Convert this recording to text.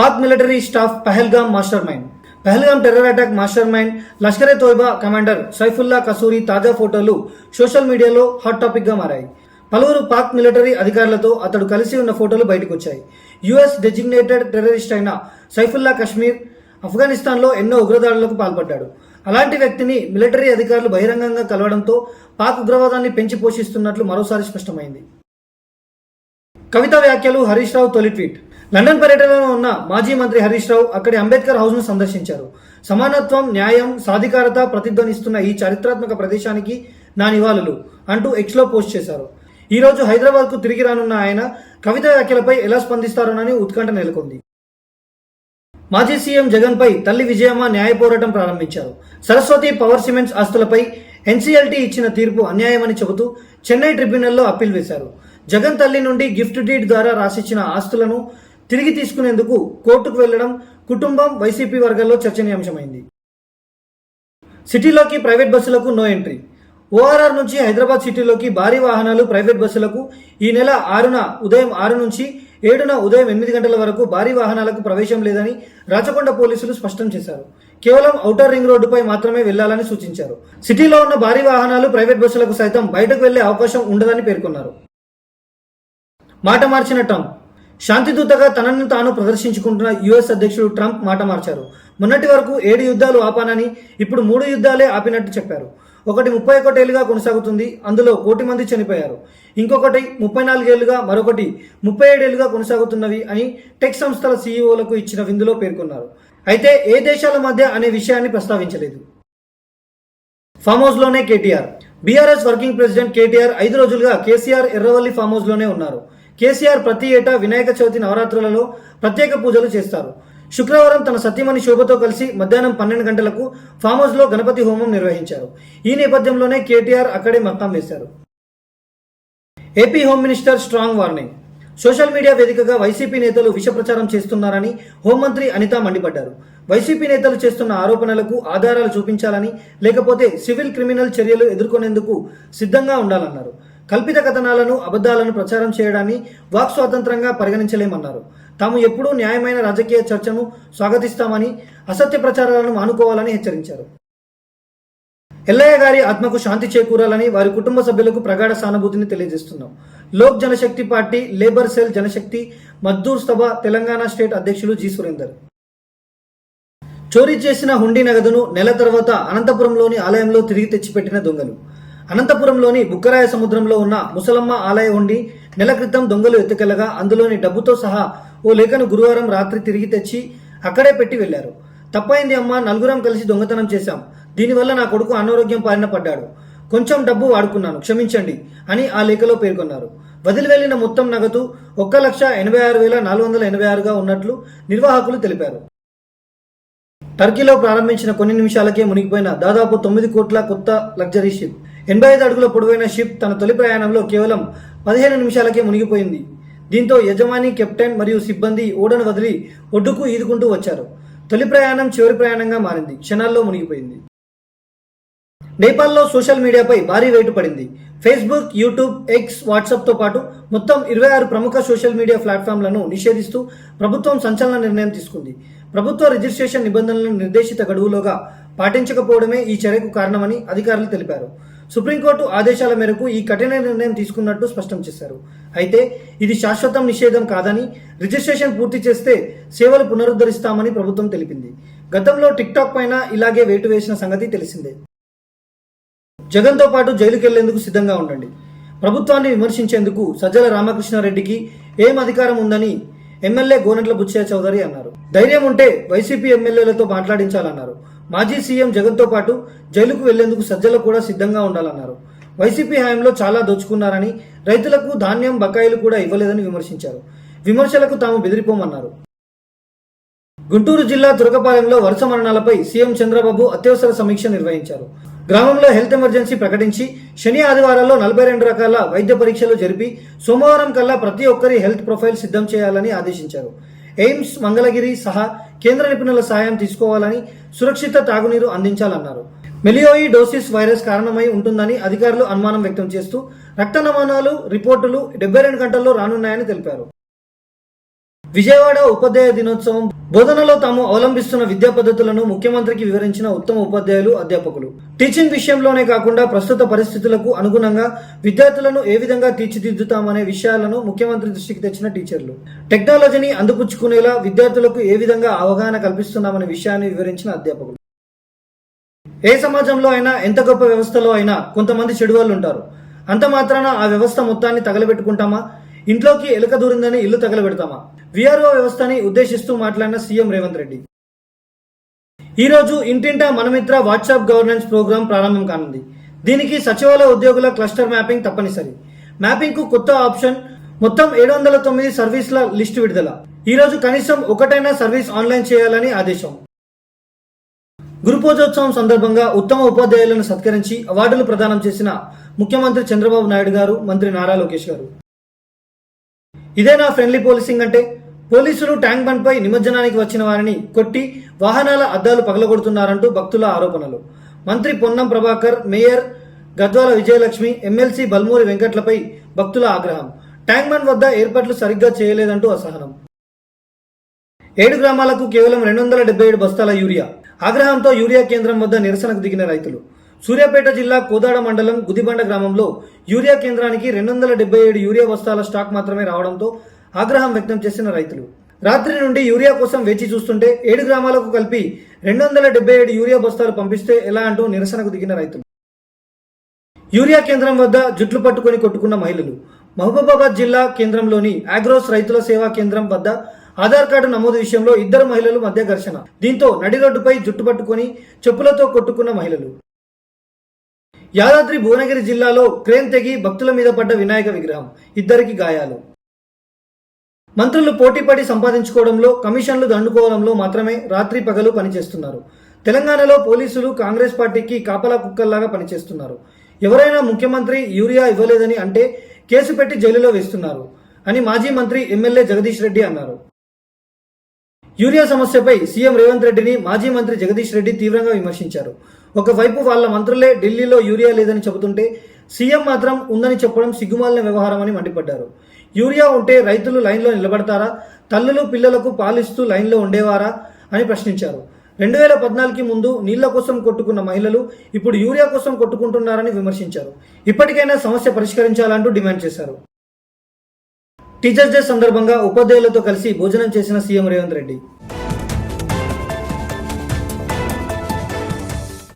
Pak military staff Pahalgam master mind Pahalgam terror attack master mind Lashkare Toiba commander Saifullah Kasuri తాజా ఫోటోలు social మీడియాలో hot టాపిక్గా మారాయి. పలువురు పాక్ మిలిటరీ అధికారులతో అతడు కలిసి ఉన్న ఫోటోలు బయటకు వచ్చాయి యుఎస్ డెజిగ్నేటెడ్ టెర్రరిస్ట్ అయిన సైఫుల్లా కశ్మీర్ ఆఫ్ఘనిస్తాన్లో ఎన్నో ఉగ్రదాడులకు పాల్పడ్డాడు. అలాంటి వ్యక్తిని మిలిటరీ అధికారులు బహిరంగంగా కలవడంతో పాక్ ఉగ్రవాదాన్ని పెంచి పోషిస్తున్నట్లు మరోసారి స్పష్టమైంది. కవిత వ్యాఖ్యలు హరీష్ రావు తొలి ట్వీట్. లండన్ పర్యటనలో ఉన్న మాజీ మంత్రి హరీష్ రావు అక్కడి అంబేద్కర్ హౌస్ను సందర్శించారు. సమానత్వం న్యాయం సాధికారత ప్రతిధ్వనిస్తున్న ఈ చారిత్రాత్మక ప్రదేశానికి నా నివాళులు అంటూ ఎక్స్లో పోస్ట్ చేశారు. ఈ రోజు హైదరాబాద్కు తిరిగి రానున్న ఆయన కవిత వ్యాఖ్యలపై ఎలా స్పందిస్తారోనని ఉత్కంఠ నెలకొంది. మాజీ సీఎం జగన్ పై తల్లి విజయమ్మ న్యాయ పోరాటం ప్రారంభించారు. సరస్వతి పవర్ సిమెంట్స్ ఆస్తులపై ఎన్సీఎల్టీ ఇచ్చిన తీర్పు అన్యాయమని చెబుతూ చెన్నై ట్రిబ్యునల్లో అప్పీల్ వేశారు. జగన్ తల్లి నుండి గిఫ్ట్ డీడ్ ద్వారా రాసిచ్చిన ఆస్తులను తిరిగి తీసుకునేందుకు కోర్టుకు వెళ్ళడం కుటుంబం వైసీపీ వర్గాల్లో చర్చనీయాంశమైంది. సిటీలోకి ప్రైవేట్ బస్సులకు నో ఎంట్రీ. ఓఆర్ఆర్ నుంచి హైదరాబాద్ సిటీలోకి భారీ వాహనాలు ప్రైవేట్ బస్సులకు ఈ నెల ఆరున ఉదయం ఆరు నుంచి ఏడున ఉదయం ఎనిమిది గంటల వరకు భారీ వాహనాలకు ప్రవేశం లేదని రాచకొండ పోలీసులు స్పష్టం చేశారు. కేవలం ఔటర్ రింగ్ రోడ్డుపై మాత్రమే వెళ్ళాలని సూచించారు. సిటీలో ఉన్న భారీ వాహనాలు ప్రైవేట్ బస్సులకు సైతం బయటకు వెళ్ళే అవకాశం ఉండదని పేర్కొన్నారు. మాట మార్చిన ట్రంప్ శాంతిదూతగా తనను తాను ప్రదర్శించుకుంటున్న యుఎస్ అధ్యక్షుడు ట్రంప్ మాట మార్చారు. మొన్నటి వరకు ఏడు యుద్ధాలు ఆపానని ఇప్పుడు మూడు యుద్ధాలే ఆపినట్టు చెప్పారు. ఒకటి ముప్పై ఒకటేళ్ళుగా కొనసాగుతుంది అందులో కోటి మంది చనిపోయారు. ఇంకొకటి ముప్పై నాలుగేళ్ళుగా మరొకటి ముప్పై ఏడేళ్ళుగా కొనసాగుతున్నవి అని టెక్ సంస్థల సీఈఓలకు ఇచ్చిన విందులో పేర్కొన్నారు. అయితే ఏ దేశాల మధ్య అనే విషయాన్ని ప్రస్తావించలేదు. Farm హౌస్లోనే KTR. BRS working president KTR ఐదు రోజులుగా కేసీఆర్ ఎర్రవల్లి ఫామ్ హౌస్లోనే ఉన్నారు. కేసీఆర్ ప్రతి ఏటా వినాయక చవితి నవరాత్రులలో ప్రత్యేక పూజలు చేస్తారు. శుక్రవారం తన సత్యమణి శోభతో కలిసి మధ్యాహ్నం పన్నెండు గంటలకు ఫామ్ హౌస్లో గణపతి హోమం నిర్వహించారు. ఈ నేపథ్యంలోనే కేటీఆర్ అక్కడే మక్కాం వేశారు. AP home minister strong warning. Social media వేదికగా వైసీపీ నేతలు విష ప్రచారం చేస్తున్నారని హోంమంత్రి అనిత మండిపడ్డారు. వైసీపీ నేతలు చేస్తున్న ఆరోపణలకు ఆధారాలు చూపించాలని లేకపోతే సివిల్ క్రిమినల్ చర్యలు ఎదుర్కొనేందుకు సిద్ధంగా ఉండాలన్నారు. కల్పిత కథనాలను అబద్ధాలను ప్రచారం చేయడాన్ని వాక్ స్వాతంత్రంగా పరిగణించలేమన్నారు. తాము ఎప్పుడూ న్యాయమైన రాజకీయ చర్చను స్వాగతిస్తామని అసత్య ప్రచారాలను మానుకోవాలని హెచ్చరించారు. ఎల్లయ్య గారి ఆత్మకు శాంతి చేకూరాలని వారి కుటుంబ సభ్యులకు ప్రగాఢ సానుభూతిని తెలియజేస్తున్నాం. Lok Janashakti Party labour cell Janashakti Maddur సభ తెలంగాణ స్టేట్ అధ్యక్షులు జి. సురేందర్. చోరీ చేసిన హుండీ నగదును నెల తర్వాత అనంతపురంలోని ఆలయంలో తిరిగి తెచ్చిపెట్టిన దొంగలు. అనంతపురంలోని బుక్కరాయ సముద్రంలో ఉన్న ముసలమ్మ ఆలయ ఉండి నెల క్రితం దొంగలు ఎత్తుకెళ్ళగా అందులోని డబ్బుతో సహా ఓ లేఖను గురువారం రాత్రి తిరిగి తెచ్చి అక్కడే పెట్టి వెళ్ళారు తప్పైంది అమ్మ నలుగురం కలిసి దొంగతనం చేశాం. దీనివల్ల నా కొడుకు అనారోగ్యం పారిన పడ్డాడు. కొంచెం డబ్బు వాడుకున్నాను క్షమించండి అని ఆ లేఖలో పేర్కొన్నారు. వదిలి వెళ్ళిన మొత్తం నగదు ఒక్క లక్ష ఎనభై ఆరు వేల నాలుగు వందల ఎనభై ఆరుగా ఉన్నట్లు నిర్వాహకులు తెలిపారు. టర్కీలో ప్రారంభించిన కొన్ని నిమిషాలకే మునిగిపోయిన దాదాపు తొమ్మిది కోట్ల కొత్త లగ్జరీ షిప్. ఎనభై ఐదు అడుగుల పొడవైన షిప్ తన తొలి ప్రయాణంలో కేవలం పదిహేను నిమిషాలకే మునిగిపోయింది. దీంతో యజమాని కెప్టెన్ మరియు సిబ్బంది ఓడను వదిలి ఒడ్డుకు ఈదుకుంటూ వచ్చారు. తొలి ప్రయాణం చివరి ప్రయాణంగా మారింది. క్షణాల్లో మునిగిపోయింది. నేపాల్లో సోషల్ మీడియాపై భారీ వేటు పడింది. ఫేస్బుక్ యూట్యూబ్ ఎక్స్ వాట్సాప్తో పాటు మొత్తం ఇరవై ఆరు ప్రముఖ సోషల్ మీడియా ప్లాట్ఫామ్లను నిషేధిస్తూ ప్రభుత్వం సంచలన నిర్ణయం తీసుకుంది. ప్రభుత్వ రిజిస్ట్రేషన్ నిబంధనలను నిర్దేశిత గడువులోగా పాటించకపోవడమే ఈ చర్యకు కారణమని అధికారులు తెలిపారు. సుప్రీంకోర్టు ఆదేశాల మేరకు ఈ కఠిన నిర్ణయం తీసుకున్నట్టు స్పష్టం చేశారు. అయితే ఇది శాశ్వతం నిషేధం కాదని రిజిస్ట్రేషన్ పూర్తి చేస్తే సేవలు పునరుద్ధరిస్తామని ప్రభుత్వం తెలిపింది. గతంలో టిక్టాక్ పైన ఇలాగే వేటు వేసిన సంగతి తెలిసిందే. జగన్తో పాటు జైలుకెళ్ళేందుకు సిద్ధంగా ఉండండి. ప్రభుత్వాన్ని విమర్శించేందుకు సజ్జల రామకృష్ణారెడ్డికి ఏం అధికారం ఉందని ఎమ్మెల్యే గోనెట్ల బుచ్చయ్య చౌదరి అన్నారు. ధైర్యం ఉంటే వైసీపీ ఎమ్మెల్యేలతో మాట్లాడించాలన్నారు. మాజీ సీఎం జగన్తో పాటు జైలుకు వెళ్ళేందుకు సజ్జలు కూడా సిద్ధంగా ఉండాలన్నారు. వైసీపీ హయాంలో చాలా దోచుకున్నారని రైతులకు ధాన్యం బకాయిలు కూడా ఇవ్వలేదని విమర్శించారు. విమర్శలకు తాము బెదిరిపోమన్నారు. గుంటూరు జిల్లా తురకపాలెంలో వరుస మరణాలపై సీఎం చంద్రబాబు అత్యవసర సమీక్ష నిర్వహించారు. గ్రామంలో హెల్త్ ఎమర్జెన్సీ ప్రకటించి శని ఆదివారాల్లో నలభై రెండు రకాల వైద్య పరీక్షలు జరిపి సోమవారం కల్లా ప్రతి ఒక్కరి హెల్త్ ప్రొఫైల్ సిద్ధం చేయాలని ఆదేశించారు. ఎయిమ్స్ మంగళగిరి సహా కేంద్ర నిపుణుల సహాయం తీసుకోవాలని సురక్షిత తాగునీరు అందించాలన్నారు. మెలియోయి డోసిస్ వైరస్ కారణమై ఉంటుందని అధికారులు అనుమానం వ్యక్తం చేస్తూ రక్త నమూనాలు రిపోర్టులు డెబ్బై రెండు గంటల్లో రానున్నాయని తెలిపారు. విజయవాడ ఉపాధ్యాయ దినోత్సవం బోధనలో తాము అవలంబిస్తున్న విద్యా పద్ధతులను ముఖ్యమంత్రికి వివరించిన ఉత్తమ ఉపాధ్యాయులు అధ్యాపకులు. టీచింగ్ విషయంలోనే కాకుండా ప్రస్తుత పరిస్థితులకు అనుగుణంగా విద్యార్థులను ఏ విధంగా తీర్చిదిద్దుతామనే విషయాలను ముఖ్యమంత్రి దృష్టికి తెచ్చిన టీచర్లు. టెక్నాలజీని అందిపుచ్చుకునేలా విద్యార్థులకు ఏ విధంగా అవగాహన కల్పిస్తున్నామనే విషయాన్ని వివరించిన అధ్యాపకులు. ఏ సమాజంలో అయినా ఎంత గొప్ప వ్యవస్థలో అయినా కొంతమంది చెడు వాళ్ళు ఉంటారు. అంత మాత్రాన ఆ వ్యవస్థ మొత్తాన్ని తగలబెట్టుకుంటామా? ఇంట్లోకి ఎలుక దూరిందని ఇల్లు తగలబెడతామా? విఆర్ఓ వ్యవస్థని ఉద్దేశిస్తూ మాట్లాడిన సీఎం రేవంత్ రెడ్డి. ఈ రోజు ఇంటింటా మనమిత్ర వాట్సాప్ గవర్నెన్స్ ప్రోగ్రాం ప్రారంభం కానుంది. దీనికి సచివాలయ ఉద్యోగుల క్లస్టర్ మ్యాపింగ్ తప్పనిసరి. మ్యాపింగ్కు కొత్త ఆప్షన్ మొత్తం ఏడు వందల తొమ్మిది సర్వీసుల లిస్టు విడుదల. ఈ రోజు కనీసం ఒకటైనా సర్వీస్ ఆన్లైన్ చేయాలని ఆదేశం. గురుపూజోత్సవం సందర్భంగా ఉత్తమ ఉపాధ్యాయులను సత్కరించి అవార్డులు ప్రదానం చేసిన ముఖ్యమంత్రి చంద్రబాబు నాయుడు గారు మంత్రి నారా లోకేష్ గారు. ఇదే నా ఫ్రెండ్లీ పోలీసింగ్ అంటే పోలీసులు ట్యాంక్ బండ్ పై నిమజ్జనానికి వచ్చిన వారిని కొట్టి వాహనాల అద్దాలు పగలగొడుతున్నారంటూ భక్తుల ఆరోపణలు. మంత్రి పొన్నం ప్రభాకర్ మేయర్ గద్వాల విజయలక్ష్మి ఎమ్మెల్సీ బల్మూరి వెంకట్లపై భక్తుల ఆగ్రహం. ట్యాంక్ బండ్ వద్ద ఏర్పాట్లు సరిగ్గా చేయలేదంటూ అసహనం. ఏడు గ్రామాలకు కేవలం రెండు వందల డెబ్బై ఏడు బస్తాల యూరియా. ఆగ్రహంతో యూరియా కేంద్రం వద్ద నిరసనకు దిగిన రైతులు. సూర్యాపేట జిల్లా కోదాడ మండలం గుదిబండ గ్రామంలో యూరియా కేంద్రానికి రెండు వందల డెబ్బై ఏడు యూరియా బస్తాల స్టాక్ మాత్రమే రావడంతో ఆగ్రహం వ్యక్తం చేసిన రైతులు. రాత్రి నుండి యూరియా కోసం వేచి చూస్తుంటే ఏడు గ్రామాలకు కలిపి రెండు వందల డెబ్బై ఏడు యూరియా బస్తాలు పంపిస్తే ఎలా అంటూ నిరసనకు దిగిన రైతులు. యూరియా కేంద్రం వద్ద జుట్లు పట్టుకొని కొట్టుకున్న మహిళలు. మహబూబాబాద్ జిల్లా కేంద్రంలోని ఆగ్రోస్ రైతుల సేవా కేంద్రం వద్ద ఆధార్ కార్డు నమోదు విషయంలో ఇద్దరు మహిళలు మధ్య ఘర్షణ దీంతో నడిరోడ్డుపై జుట్టు పట్టుకొని చెప్పులతో కొట్టుకున్న మహిళలు. యాదాద్రి భువనగిరి జిల్లాలో క్రేన్ తెగి భక్తుల మీద పడ్డ వినాయక విగ్రహం. ఇద్దరికి గాయాలు. మంత్రులు పోటీపడి సంపాదించుకోవడంలో కమిషన్లు దండుకోవడంలో మాత్రమే రాత్రి పగలు పనిచేస్తున్నారు. తెలంగాణలో పోలీసులు కాంగ్రెస్ పార్టీకి కాపలా కుక్కల్లాగా పనిచేస్తున్నారు. ఎవరైనా ముఖ్యమంత్రి యూరియా ఇవ్వలేదని అంటే కేసు పెట్టి జైలులో వేస్తున్నారు అని మాజీ మంత్రి ఎమ్మెల్యే జగదీష్ రెడ్డి అన్నారు. యూరియా సమస్యపై సీఎం రేవంత్ రెడ్డిని మాజీ మంత్రి జగదీష్ రెడ్డి తీవ్రంగా విమర్శించారు. ఒకవైపు వాళ్ళ మంత్రులే ఢిల్లీలో యూరియా లేదని చెబుతుంటే సీఎం మాత్రం ఉందని చెప్పడం సిగ్గుమాలిన వ్యవహారం అని మండిపడ్డారు. యూరియా ఉంటే రైతులు లైన్లో నిలబడతారా? తల్లులు పిల్లలకు పాలిస్తూ లైన్లో ఉండేవారా? అని ప్రశ్నించారు. రెండు వేల పద్నాలుగుకి ముందు నీళ్ళ కోసం కొట్టుకున్న మహిళలు ఇప్పుడు యూరియా కోసం కొట్టుకుంటున్నారని విమర్శించారు. ఇప్పటికైనా సమస్య పరిష్కరించాలంటూ డిమాండ్ చేశారు. టీచర్స్ డే సందర్భంగా ఉపాధ్యాయులతో కలిసి భోజనం చేసిన సీఎం రేవంత్ రెడ్డి.